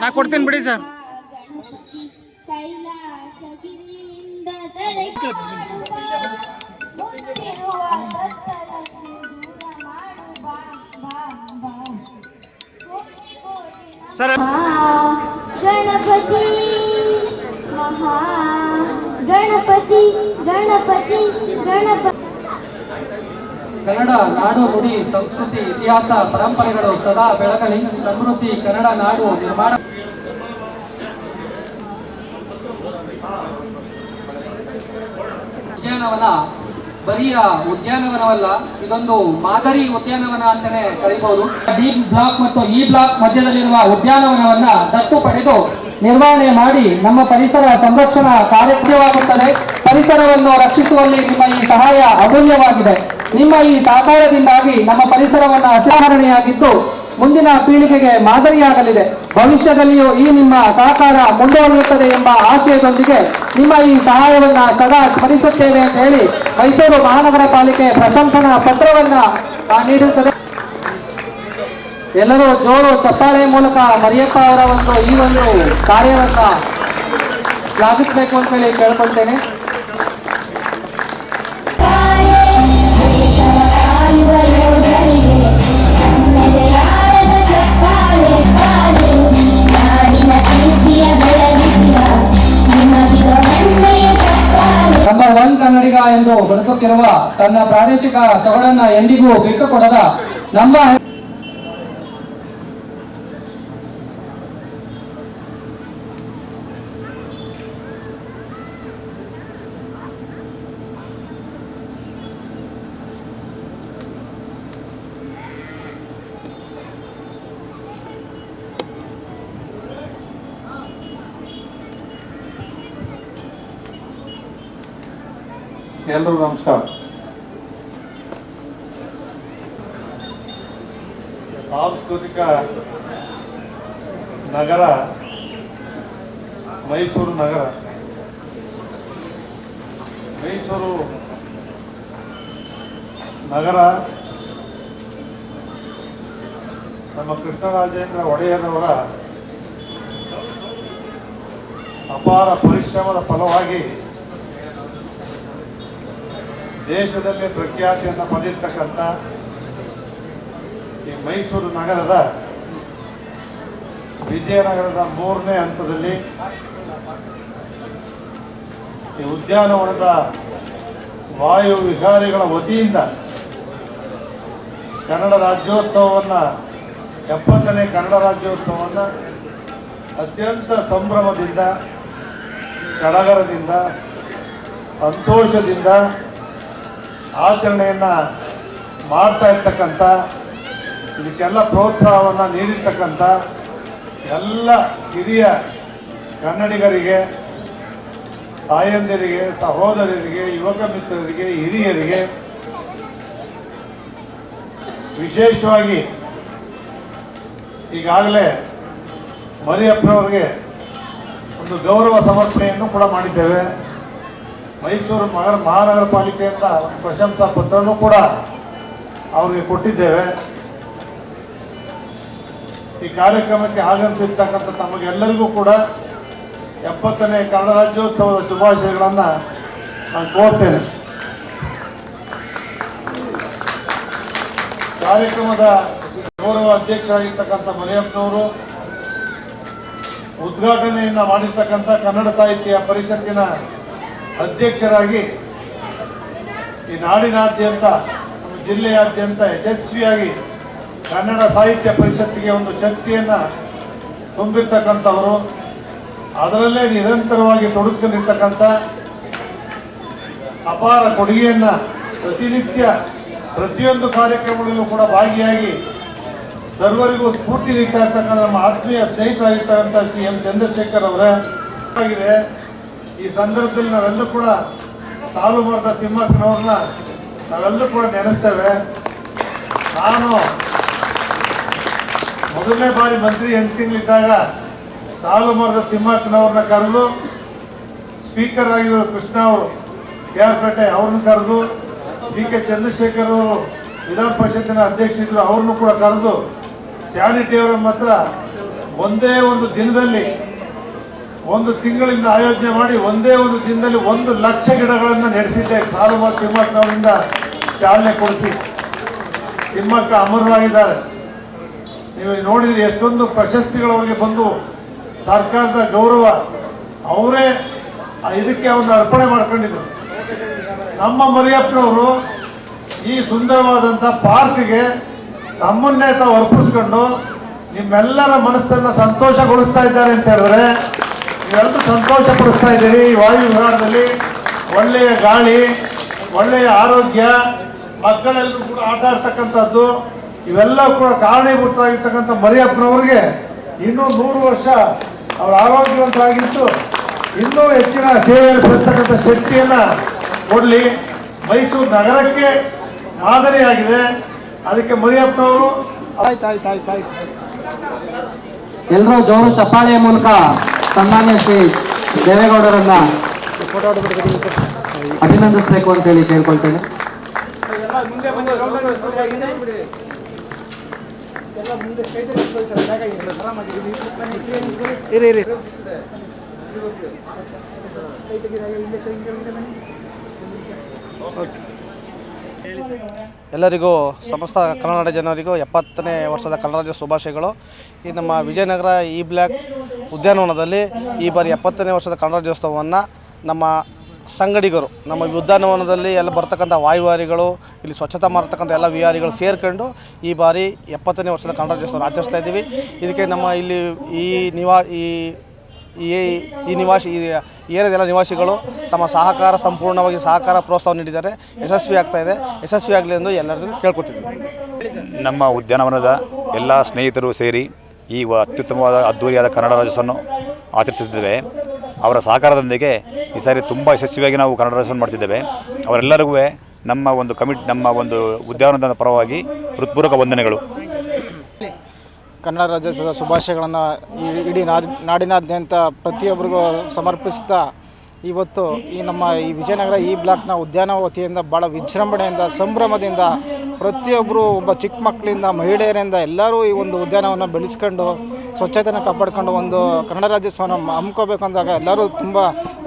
ನಾ ಕೊಡ್ತೀನಿ ಬಿಡಿ ಸರ್. ಸರ್. ಗಣಪತಿ ಮಹಾ ಗಣಪತಿ ಗಣಪತಿ ಗಣಪತಿ ಕನ್ನಡ ನಾಡು ನುಡಿ, ಸಂಸ್ಕೃತಿ, ಇತಿಹಾಸ, ಪರಂಪರೆಗಳು ಸದಾ ಬೆಳಗಲಿ ಸಮೃದ್ಧಿ ಕನ್ನಡ ನಾಡು ನಿರ್ಮಾಣ ಉದ್ಯಾನವನ. ಬರಿಯ ಉದ್ಯಾನವನವಲ್ಲ, ಇದೊಂದು ಮಾದರಿ ಉದ್ಯಾನವನ ಅಂತಾನೆ ಕರೀಬಹುದು ಡಿ ಬ್ಲಾಕ್ ಮತ್ತು ಇ ಬ್ಲಾಕ್ ಮಧ್ಯದಲ್ಲಿರುವ ಉದ್ಯಾನವನವನ್ನ ದತ್ತು ಪಡೆದು ನಿರ್ವಹಣೆ ಮಾಡಿ ನಮ್ಮ ಪರಿಸರ ಸಂರಕ್ಷಣಾ ಕಾರ್ಯವಾಗುತ್ತದೆ ಪರಿಸರವನ್ನು ರಕ್ಷಿಸುವಲ್ಲಿ ನಿಮ್ಮ ಈ ಸಹಾಯ ಅಮೂಲ್ಯವಾಗಿದೆ. ನಿಮ್ಮ ಈ ಸಹಕಾರದಿಂದಾಗಿ ನಮ್ಮ ಪರಿಸರವನ್ನು ಅಸಾಧಾರಣೆಯಾಗಿದ್ದು ಮುಂದಿನ ಪೀಳಿಗೆಗೆ ಮಾದರಿಯಾಗಲಿದೆ. ಭವಿಷ್ಯದಲ್ಲಿಯೂ ಈ ನಿಮ್ಮ ಸಹಕಾರ ಮುಂದುವರಿಯುತ್ತದೆ ಎಂಬ ಆಶಯದೊಂದಿಗೆ ನಿಮ್ಮ ಈ ಸಹಾಯವನ್ನು ಸದಾ ಸ್ಮರಿಸುತ್ತೇವೆ ಅಂತ ಹೇಳಿ ಮೈಸೂರು ಮಹಾನಗರ ಪಾಲಿಕೆ ಪ್ರಶಂಸನಾ ಪತ್ರವನ್ನ ನೀಡುತ್ತದೆ ಎಲ್ಲರೂ ಜೋರು ಚಪ್ಪಾಳೆ ಮೂಲಕ ಮರಿಯಪ್ಪ ಅವರ ಒಂದು ಈ ಒಂದು ಕಾರ್ಯವನ್ನ ಶ್ಲಾಘಿಸಬೇಕು ಅಂತ ಹೇಳಿ ಕೇಳ್ಕೊಳ್ತೇನೆ. ಬದುಕುತ್ತಿರುವ ತನ್ನ ಪ್ರಾದೇಶಿಕ ಸೊಗಡನ್ನ ಎಂದಿಗೂ ಬಿಟ್ಟುಕೊಡದ ನಮ್ಮ ಎಲ್ರಿಗೂ ನಮಸ್ಕಾರ. ಸಾಂಸ್ಕೃತಿಕ ನಗರ ಮೈಸೂರು ನಗರ. ಮೈಸೂರು ನಗರ ನಮ್ಮ ಕೃಷ್ಣರಾಜೇಂದ್ರ ಒಡೆಯರವರ ಅಪಾರ ಪರಿಶ್ರಮದ ಫಲವಾಗಿ ದೇಶದಲ್ಲಿ ಪ್ರಖ್ಯಾತಿಯನ್ನು ಪಡೆದಿರ್ತಕ್ಕಂಥ ಈ ಮೈಸೂರು ನಗರದ ವಿಜಯನಗರದ ಮೂರನೇ ಹಂತದಲ್ಲಿ ಈ ಉದ್ಯಾನವನದ ವಾಯು ವಿಹಾರಿಗಳ ವತಿಯಿಂದ ಕನ್ನಡ ರಾಜ್ಯೋತ್ಸವವನ್ನು, ಎಪ್ಪತ್ತನೇ ಕನ್ನಡ ರಾಜ್ಯೋತ್ಸವವನ್ನು ಅತ್ಯಂತ ಸಂಭ್ರಮದಿಂದ ಸಡಗರದಿಂದ ಸಂತೋಷದಿಂದ ಆಚರಣೆಯನ್ನ ಮಾಡ್ತಾ ಇರ್ತಕ್ಕಂಥ, ಇದಕ್ಕೆಲ್ಲ ಪ್ರೋತ್ಸಾಹವನ್ನು ನೀಡಿರ್ತಕ್ಕಂಥ ಎಲ್ಲ ಹಿರಿಯ ಕನ್ನಡಿಗರಿಗೆ, ತಾಯಂದಿರಿಗೆ, ಸಹೋದರರಿಗೆ, ಯುವಕ ಮಿತ್ರರಿಗೆ, ಹಿರಿಯರಿಗೆ ವಿಶೇಷವಾಗಿ ಈಗಾಗಲೇ ಮರಿಯಪ್ಪನವ್ರಿಗೆ ಒಂದು ಗೌರವ ಸಮರ್ಪಣೆಯನ್ನು ಕೂಡ ಮಾಡಿದ್ದೇವೆ. ಮೈಸೂರು ಮಹಾನಗರ ಮಹಾನಗರ ಪಾಲಿಕೆಯಿಂದ ಪ್ರಶಂಸಾ ಪತ್ರನೂ ಕೂಡ ಅವರಿಗೆ ಕೊಟ್ಟಿದ್ದೇವೆ. ಈ ಕಾರ್ಯಕ್ರಮಕ್ಕೆ ಆಗಮಿಸಿರ್ತಕ್ಕಂಥ ತಮಗೆಲ್ಲರಿಗೂ ಕೂಡ ಎಪ್ಪತ್ತನೇ ಕನ್ನಡ ರಾಜ್ಯೋತ್ಸವದ ಶುಭಾಶಯಗಳನ್ನು ನಾನು ಕೋರ್ತೇನೆ. ಕಾರ್ಯಕ್ರಮದ ಗೌರವ ಅಧ್ಯಕ್ಷರಾಗಿರ್ತಕ್ಕಂಥ ಮರಿಯಪ್ಪನವರು ಉದ್ಘಾಟನೆಯನ್ನು ಮಾಡಿರ್ತಕ್ಕಂಥ ಕನ್ನಡ ಸಾಹಿತ್ಯ ಪರಿಷತ್ತಿನ ಅಧ್ಯಕ್ಷರಾಗಿ ಈ ನಾಡಿನಾದ್ಯಂತ ಜಿಲ್ಲೆಯಾದ್ಯಂತ ಯಶಸ್ವಿಯಾಗಿ ಕನ್ನಡ ಸಾಹಿತ್ಯ ಪರಿಷತ್ತಿಗೆ ಒಂದು ಶಕ್ತಿಯನ್ನು ತುಂಬಿರ್ತಕ್ಕಂಥವರು. ಅದರಲ್ಲೇ ನಿರಂತರವಾಗಿ ತೊಡಗಿಸ್ಕೊಂಡಿರ್ತಕ್ಕಂಥ ಅಪಾರ ಕೊಡುಗೆಯನ್ನು ಪ್ರತಿನಿತ್ಯ ಪ್ರತಿಯೊಂದು ಕಾರ್ಯಕ್ರಮಗಳಲ್ಲೂ ಕೂಡ ಭಾಗಿಯಾಗಿ ಸರ್ವರಿಗೂ ಸ್ಫೂರ್ತಿ ನೀಡ್ತಾ ಇರ್ತಕ್ಕಂಥ ನಮ್ಮ ಆತ್ಮೀಯ ಸ್ನೇಹಿತರಾಗಿರ್ತಕ್ಕಂಥ ಸಿ ಎಂ ಚಂದ್ರಶೇಖರ್ ಅವರ. ಆಗಿದೆ. ಈ ಸಂದರ್ಭದಲ್ಲಿ ನಾವೆಲ್ಲೂ ಕೂಡ ಸಾಲು ಮರದ ತಿಮ್ಮಕ್ಕನವ್ರನ್ನ ನಾವೆಲ್ಲರೂ ಕೂಡ ನೆನೆಸ್ತೇವೆ. ನಾನು ಮೊದಲನೇ ಬಾರಿ ಮಂತ್ರಿ ಎಂಟು ತಿಂಗಳಿದ್ದಾಗ ಸಾಲು ಮರದ ತಿಮ್ಮಕ್ಕನವ್ರನ್ನ ಕರೆದು ಸ್ಪೀಕರ್ ಆಗಿರೋ ಕೃಷ್ಣ ಅವರು ಕೆ ಆರ್ ಪೇಟೆ ಅವ್ರನ್ನ ಕರೆದು ಡಿ ಕೆ ಚಂದ್ರಶೇಖರ್ ಅವರು ವಿಧಾನ ಪರಿಷತ್ತಿನ ಅಧ್ಯಕ್ಷರು ಅವ್ರನ್ನೂ ಕೂಡ ಕರೆದು ಸ್ಯಾನಿಟೇರಿಯಂ ಮಾತ್ರ ಒಂದೇ ಒಂದು ದಿನದಲ್ಲಿ ಒಂದು ತಿಂಗಳಿಂದ ಆಯೋಜನೆ ಮಾಡಿ ಒಂದೇ ಒಂದು ದಿನದಲ್ಲಿ ಒಂದು ಲಕ್ಷ ಗಿಡಗಳನ್ನು ನಡೆಸಿದ್ದೆ. ಕಾಲುವ ತಿಮ್ಮಕ್ಕವರಿಂದ ಚಾಲನೆ ಕೊಡಿಸಿ. ತಿಮ್ಮಕ್ಕ ಅಮರರಾಗಿದ್ದಾರೆ. ನೀವು ನೋಡಿದ್ರೆ ಎಷ್ಟೊಂದು ಪ್ರಶಸ್ತಿಗಳು ಅವರಿಗೆ ಬಂದು ಸರ್ಕಾರದ ಗೌರವ. ಅವರೇ ಇದಕ್ಕೆ ಅವನ್ನ ಅರ್ಪಣೆ ಮಾಡ್ಕೊಂಡಿದ್ರು. ನಮ್ಮ ಮರಿಯಪ್ಪನವರು ಈ ಸುಂದರವಾದಂಥ ಪಾರ್ಕ್ಗೆ ತಮ್ಮನ್ನೇ ತಾವು ಅರ್ಪಿಸ್ಕೊಂಡು ನಿಮ್ಮೆಲ್ಲರ ಮನಸ್ಸನ್ನು ಸಂತೋಷಗೊಳಿಸ್ತಾ ಇದ್ದಾರೆ ಅಂತ ಹೇಳಿದ್ರೆ ನೀವೆಲ್ಲರೂ ಸಂತೋಷ ಪಡಿಸ್ತಾ ಇದ್ದೀರಿ ಈ ವಾಯು ವಿಹಾರದಲ್ಲಿ ಒಳ್ಳೆಯ ಗಾಳಿ, ಒಳ್ಳೆಯ ಆರೋಗ್ಯ ಮಕ್ಕಳೆಲ್ಲರೂ ಕೂಡ ಆಟ ಆಡ್ತಕ್ಕಂಥದ್ದು, ಇವೆಲ್ಲ ಕೂಡ ಕಾರಣೀಭೂತರಾಗಿರ್ತಕ್ಕಂಥ ಮರಿಯಪ್ಪನವ್ರಿಗೆ ಇನ್ನೂ ನೂರು ವರ್ಷ ಅವ್ರ ಆರೋಗ್ಯವಂತರಾಗಿದ್ದು ಇನ್ನೂ ಹೆಚ್ಚಿನ ಸೇವೆಯಲ್ಲಿ ಸಲ್ಲಿಸ್ತಕ್ಕಂಥ ಶಕ್ತಿಯನ್ನು ಕೊಡಲಿ. ಮೈಸೂರು ನಗರಕ್ಕೆ ಮಾದರಿಯಾಗಿದೆ. ಅದಕ್ಕೆ ಮರಿಯಪ್ಪನವರು ಆಯ್ತು ಆಯ್ತು ಆಯ್ತು ಆಯ್ತು. ಎಲ್ಲರೂ ಜೋರು ಚಪ್ಪಾಳೆಯ ಮೂಲಕ ಸನ್ಮಾನ್ಯ ಶ್ರೀ ದೇವೇಗೌಡರನ್ನ ಅಭಿನಂದಿಸಬೇಕು ಅಂತೇಳಿ ಕೇಳ್ಕೊಳ್ತೇನೆ. ಎಲ್ಲರಿಗೂ ಸಮಸ್ತ ಕನ್ನಡ ಜನರಿಗೂ ಎಪ್ಪತ್ತನೇ ವರ್ಷದ ಕನ್ನಡ ರಾಜ್ಯ ಶುಭಾಶಯಗಳು. ಈ ನಮ್ಮ ವಿಜಯನಗರ ಈ ಬ್ಲ್ಯಾಕ್ ಉದ್ಯಾನವನದಲ್ಲಿ ಈ ಬಾರಿ ಎಪ್ಪತ್ತನೇ ವರ್ಷದ ಕನ್ನಡ ರಾಜ್ಯೋತ್ಸವವನ್ನು ನಮ್ಮ ಸಂಗಡಿಗರು, ನಮ್ಮ ಉದ್ಯಾನವನದಲ್ಲಿ ಎಲ್ಲ ಬರ್ತಕ್ಕಂಥ ವಾಯುವಾರಿಗಳು, ಇಲ್ಲಿ ಸ್ವಚ್ಛತಾ ಮಾಡ್ತಕ್ಕಂಥ ಎಲ್ಲ ವಿಹಾರಿಗಳು ಸೇರ್ಕೊಂಡು ಈ ಬಾರಿ ಎಪ್ಪತ್ತನೇ ವರ್ಷದ ಕನ್ನಡ ರಾಜ್ಯೋತ್ಸವ ಆಚರಿಸ್ತಾ ಇದ್ದೀವಿ. ಇದಕ್ಕೆ ನಮ್ಮ ಇಲ್ಲಿ ಈ ನಿವಾ, ಈ ಈ ನಿವಾಸಿ, ಈ ಏರಿಯಾದೆಲ್ಲ ನಿವಾಸಿಗಳು ತಮ್ಮ ಸಹಕಾರ, ಸಂಪೂರ್ಣವಾಗಿ ಸಹಕಾರ ಪ್ರೋತ್ಸಾಹ ನೀಡಿದ್ದಾರೆ. ಯಶಸ್ವಿ ಆಗ್ತಾ ಇದೆ. ಯಶಸ್ವಿ ಆಗಲಿ ಎಂದು ಎಲ್ಲರಿಗೂ ಕೇಳ್ಕೊತಿದ್ದೀವಿ ನಮ್ಮ ಉದ್ಯಾನವನದ ಎಲ್ಲ ಸ್ನೇಹಿತರು ಸೇರಿ ಈ ಅತ್ಯುತ್ತಮವಾದ ಅದ್ಧೂರಿಯಾದ ಕನ್ನಡ ರಾಜ್ಯೋತ್ಸವವನ್ನು ಆಚರಿಸುತ್ತಿದ್ದೇವೆ. ಅವರ ಸಹಕಾರದೊಂದಿಗೆ ಈ ಸಾರಿ ತುಂಬ ಯಶಸ್ವಿಯಾಗಿ ನಾವು ಕನ್ನಡ ರಾಜ್ಯೋತ್ಸವ ಮಾಡ್ತಿದ್ದೇವೆ. ಅವರೆಲ್ಲರಿಗೂ ನಮ್ಮ ಒಂದು ಕಮಿಟ್ ನಮ್ಮ ಒಂದು ಉದ್ಯಾನದ ಪರವಾಗಿ ಹೃತ್ಪೂರ್ವಕ ವಂದನೆಗಳು. ಕನ್ನಡ ರಾಜ್ಯೋತ್ಸವದ ಶುಭಾಶಯಗಳನ್ನು ಇಡೀ ನಾಡಿ, ನಾಡಿನಾದ್ಯಂತ ಪ್ರತಿಯೊಬ್ಬರಿಗೂ ಸಮರ್ಪಿಸ್ತಾ ಇವತ್ತು ಈ ನಮ್ಮ ಈ ವಿಜಯನಗರ ಈ ಬ್ಲಾಕ್ನ ಉದ್ಯಾನ ವತಿಯಿಂದ ಭಾಳ ವಿಜೃಂಭಣೆಯಿಂದ, ಸಂಭ್ರಮದಿಂದ ಪ್ರತಿಯೊಬ್ಬರು ಒಬ್ಬ ಚಿಕ್ಕ ಮಕ್ಕಳಿಂದ, ಮಹಿಳೆಯರಿಂದ ಎಲ್ಲರೂ ಈ ಒಂದು ಉದ್ಯಾನವನ್ನು ಬೆಳೆಸ್ಕೊಂಡು ಸ್ವಚ್ಛತೆಯನ್ನು ಕಾಪಾಡ್ಕೊಂಡು ಒಂದು ಕನ್ನಡ ರಾಜ್ಯೋತ್ಸವನ ಹಮ್ಮಿಕೋಬೇಕು ಅಂದಾಗ ಎಲ್ಲರೂ ತುಂಬ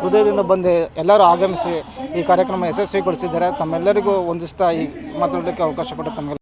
ಹೃದಯದಿಂದ ಬಂದು ಎಲ್ಲರೂ ಆಗಮಿಸಿ ಈ ಕಾರ್ಯಕ್ರಮ ಯಶಸ್ವಿಗೊಳಿಸಿದ್ದಾರೆ ತಮ್ಮೆಲ್ಲರಿಗೂ ಹೊಂದಿಸ್ತಾ ಈ ಮಾತಾಡಲಿಕ್ಕೆ ಅವಕಾಶ ಕೊಟ್ಟು ತಮಗೆ